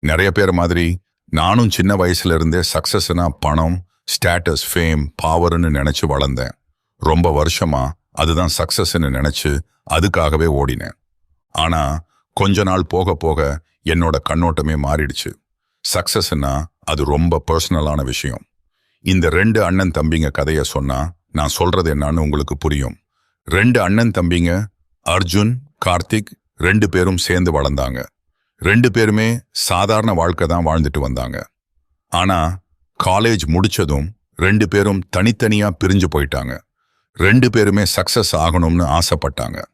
நிறைய பேர் மாதிரி நானும் சின்ன வயசுல இருந்தே சக்சஸ்னா பணம் ஸ்டேட்டஸ் ஃபேம் பவர்னு நினைச்சு வளர்ந்தேன். ரொம்ப வருஷமா அதுதான் சக்சஸ்ன்னு நினைச்சு அதுக்காகவே ஓடினேன். ஆனா கொஞ்ச நாள் போக போக என்னோட கண்ணோட்டமே மாறிடுச்சு. சக்சஸ்னா அது ரொம்ப பர்சனலான விஷயம். இந்த ரெண்டு அண்ணன் தம்பிங்க கதையை சொன்னா நான் சொல்றது என்னன்னு உங்களுக்கு புரியும். ரெண்டு அண்ணன் தம்பிங்க அர்ஜுன் கார்த்திக் ரெண்டு பேரும் சேர்ந்து வளர்ந்தாங்க. ரெண்டு பேருமே சாதாரண வாழ்க்கை தான் வாழ்ந்துட்டு வந்தாங்க. ஆனா காலேஜ் முடிச்சதும் ரெண்டு பேரும் தனித்தனியா பிரிஞ்சு போயிட்டாங்க. ரெண்டு பேருமே சக்சஸ் ஆகணும்னு ஆசைப்பட்டாங்க.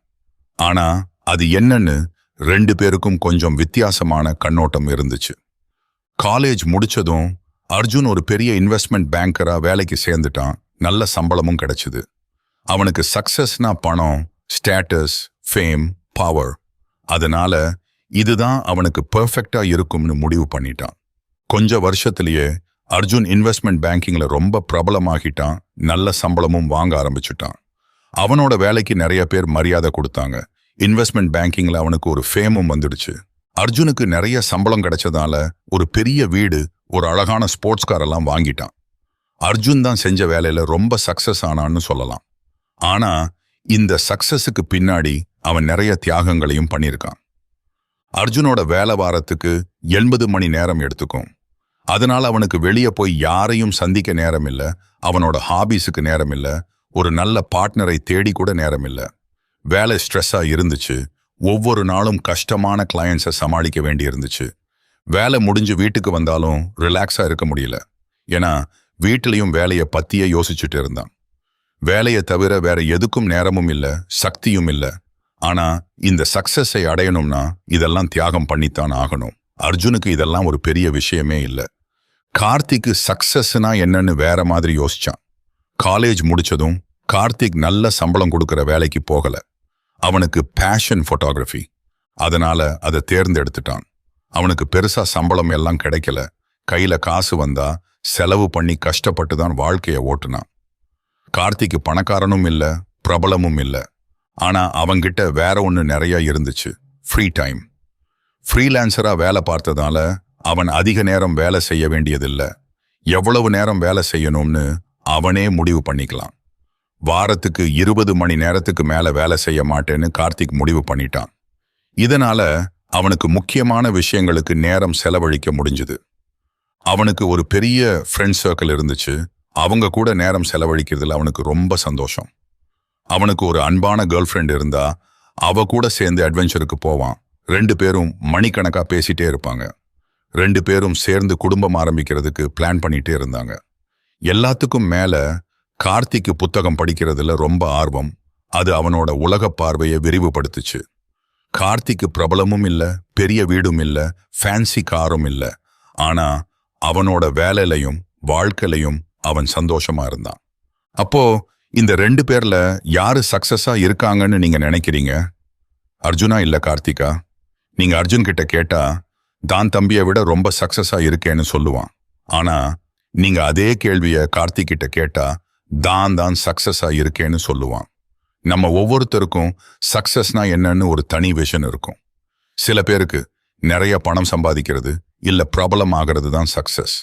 ஆனா அது என்னன்னு ரெண்டு பேருக்கும் கொஞ்சம் வித்தியாசமான கண்ணோட்டம் இருந்துச்சு. காலேஜ் முடிச்சதும் அர்ஜுன் ஒரு பெரிய இன்வெஸ்ட்மெண்ட் பேங்கரா வேலைக்கு சேர்ந்துட்டான். நல்ல சம்பளமும் கிடைச்சது. அவனுக்கு சக்சஸ்னா பணம் ஸ்டேட்டஸ் ஃபேம் பவர் அதனால இதுதான் அவனுக்கு பெர்ஃபெக்டா இருக்கும்னு முடிவு பண்ணிட்டான். கொஞ்ச வருஷத்திலேயே அர்ஜுன் இன்வெஸ்ட்மெண்ட் பேங்கிங்ல ரொம்ப பிரபலமாகிட்டான் நல்ல சம்பளமும் வாங்க ஆரம்பிச்சுட்டான். அவனோட வேலைக்கு நிறைய பேர் மரியாதை கொடுத்தாங்க. இன்வெஸ்ட்மெண்ட் பேங்கிங்ல அவனுக்கு ஒரு ஃபேமும் வந்துடுச்சு. அர்ஜுனுக்கு நிறைய சம்பளம் கிடைச்சதால ஒரு பெரிய வீடு ஒரு அழகான ஸ்போர்ட்ஸ் கார் எல்லாம் வாங்கிட்டான். அர்ஜுன் தான் செஞ்ச வேலையில ரொம்ப சக்சஸ் ஆனான்னு சொல்லலாம். ஆனா இந்த சக்சஸுக்கு பின்னாடி அவன் நிறைய தியாகங்களையும் பண்ணியிருக்கான். அர்ஜுனோட வேலை வாரத்துக்கு எண்பது மணி நேரம் எடுத்துக்கும். அதனால அவனுக்கு வெளியே போய் யாரையும் சந்திக்க நேரம் இல்லை அவனோட ஹாபீஸுக்கு நேரம் இல்லை ஒரு நல்ல பார்ட்னரை தேடி கூட நேரம் இல்ல வேலை ஸ்ட்ரெஸ்ஸாக இருந்துச்சு. ஒவ்வொரு நாளும் கஷ்டமான கிளையன்ஸை சமாளிக்க வேண்டி இருந்துச்சு வேலை முடிஞ்சு வீட்டுக்கு வந்தாலும் ரிலாக்ஸா இருக்க முடியல. ஏன்னா வீட்டிலையும் வேலையை பற்றியே யோசிச்சுட்டு இருந்தான். வேலையை தவிர வேற எதுக்கும் நேரமும் இல்ல சக்தியும் இல்ல. ஆனா இந்த சக்சஸை அடையணும்னா இதெல்லாம் தியாகம் பண்ணித்தான் ஆகணும். அர்ஜுனுக்கு இதெல்லாம் ஒரு பெரிய விஷயமே இல்லை. கார்த்திக்கு சக்சஸ்னா என்னன்னு வேற மாதிரி யோசிச்சான். காலேஜ் முடிச்சதும் கார்த்திக் நல்ல சம்பளம் கொடுக்குற வேலைக்கு போகல. அவனுக்கு பேஷன் ஃபோட்டோகிராஃபி அதனால அதை தேர்ந்தெடுத்துட்டான். அவனுக்கு பெருசா சம்பளம் எல்லாம் கிடைக்கல. கையில காசு வந்தா செலவு பண்ணி கஷ்டப்பட்டு தான் வாழ்க்கையை ஓட்டுனான். கார்த்திக்கு பணக்காரனும் இல்லை பிரபலமும் இல்லை. ஆனா அவங்கிட்ட வேற ஒன்று நிறைய இருந்துச்சு. ஃப்ரீ டைம் ஃப்ரீலான்சராக வேலை பார்த்ததால அவன் அதிக நேரம் வேலை செய்ய வேண்டியதில்லை. எவ்வளவு நேரம் வேலை செய்யணும்னு அவனே முடிவு பண்ணிக்கலாம். வாரத்துக்கு இருபது மணி நேரத்துக்கு மேலே வேலை செய்ய மாட்டேன்னு கார்த்திக் முடிவு பண்ணிட்டான். இதனால அவனுக்கு முக்கியமான விஷயங்களுக்கு நேரம் செலவழிக்க முடிஞ்சுது. அவனுக்கு ஒரு பெரிய ஃப்ரெண்ட் சர்க்கிள் இருந்துச்சு. அவங்க கூட நேரம் செலவழிக்கிறதுல அவனுக்கு ரொம்ப சந்தோஷம். அவனுக்கு ஒரு அன்பான கேர்ள் ஃப்ரெண்ட் இருந்தா அவ கூட சேர்ந்து அட்வென்ச்சருக்கு போவான். ரெண்டு பேரும் மணிக்கணக்கா பேசிட்டே இருப்பாங்க. ரெண்டு பேரும் சேர்ந்து குடும்பம் ஆரம்பிக்கிறதுக்கு பிளான் பண்ணிட்டே இருந்தாங்க. எல்லாத்துக்கும் மேல கார்த்திக்கு புத்தகம் படிக்கிறதுல ரொம்ப ஆர்வம். அது அவனோட உலகப் பார்வையை விரிவுபடுத்துச்சு. கார்த்திக்கு பிரபலமும் இல்லை பெரிய வீடும் இல்லை ஃபேன்சி காரும் இல்லை. ஆனா அவனோட வேலையிலையும் வாழ்க்கையிலையும் அவன் சந்தோஷமா இருந்தான். அப்போ இந்த ரெண்டு பேர்ல யாரு சக்சஸா இருக்காங்கன்னு நீங்க நினைக்கிறீங்க? அர்ஜுனா இல்ல கார்த்திகா? நீங்க அர்ஜுன் கிட்ட கேட்டா தான் தம்பியை விட ரொம்ப சக்சஸா இருக்கேன்னு சொல்லுவான். ஆனா நீங்க அதே கேள்விய கார்த்திக் கிட்ட கேட்டா தான் தான் சக்சஸா இருக்கேன்னு சொல்லுவான். நம்ம ஒவ்வொருத்தருக்கும் சக்சஸ்னா என்னன்னு ஒரு தனி விஷன் இருக்கும். சில பேருக்கு நிறைய பணம் சம்பாதிக்கிறது இல்ல பிரபலம் ஆகிறது தான் சக்சஸ்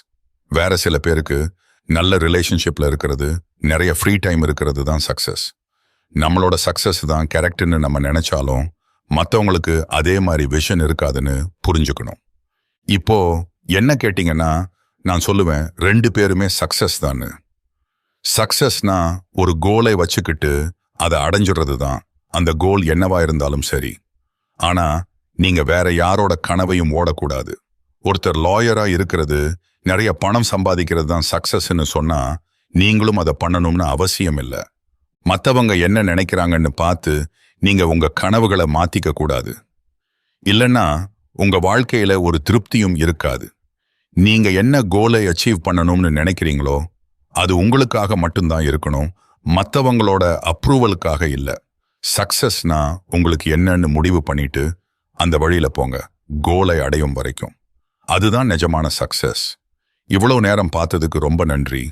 வேற சில பேருக்கு நல்ல ரிலேஷன்ஷிப்பில் இருக்கிறது நிறைய ஃப்ரீ டைம் இருக்கிறது தான் சக்ஸஸ் நம்மளோட சக்சஸ் தான் கேரக்டர்னு நம்ம நினைச்சாலும் மற்றவங்களுக்கு அதே மாதிரி விஷன் இருக்காதுன்னு புரிஞ்சுக்கணும். இப்போ என்ன கேட்டிங்கன்னா நான் சொல்லுவேன் ரெண்டு பேருமே சக்ஸஸ் தான் சக்ஸஸ்னா ஒரு கோலை வச்சுக்கிட்டு அதை அடைஞ்சிடுறது தான். அந்த கோல் என்னவா இருந்தாலும் சரி. ஆனால் நீங்கள் வேற யாரோட கனவையும் ஓடக்கூடாது. ஒருத்தர் லாயராக இருக்கிறது நிறைய பணம் சம்பாதிக்கிறது தான் சக்சஸ்ன்னு சொன்னால் நீங்களும் அதை பண்ணணும்னு அவசியம் இல்லை. மற்றவங்க என்ன நினைக்கிறாங்கன்னு பார்த்து நீங்கள் உங்கள் கனவுகளை மாற்றிக்க கூடாது. இல்லைன்னா உங்கள் வாழ்க்கையில் ஒரு திருப்தியும் இருக்காது. நீங்கள் என்ன கோலை அச்சீவ் பண்ணணும்னு நினைக்கிறீங்களோ அது உங்களுக்காக மட்டும்தான் இருக்கணும். மற்றவங்களோட அப்ரூவலுக்காக இல்லை. சக்சஸ்னா உங்களுக்கு என்னன்னு முடிவு பண்ணிட்டு அந்த வழியில் போங்க. கோலை அடையும் வரைக்கும். அதுதான் நிஜமான சக்சஸ் இவ்வளவு நேரம் பார்த்ததுக்கு ரொம்ப நன்றி.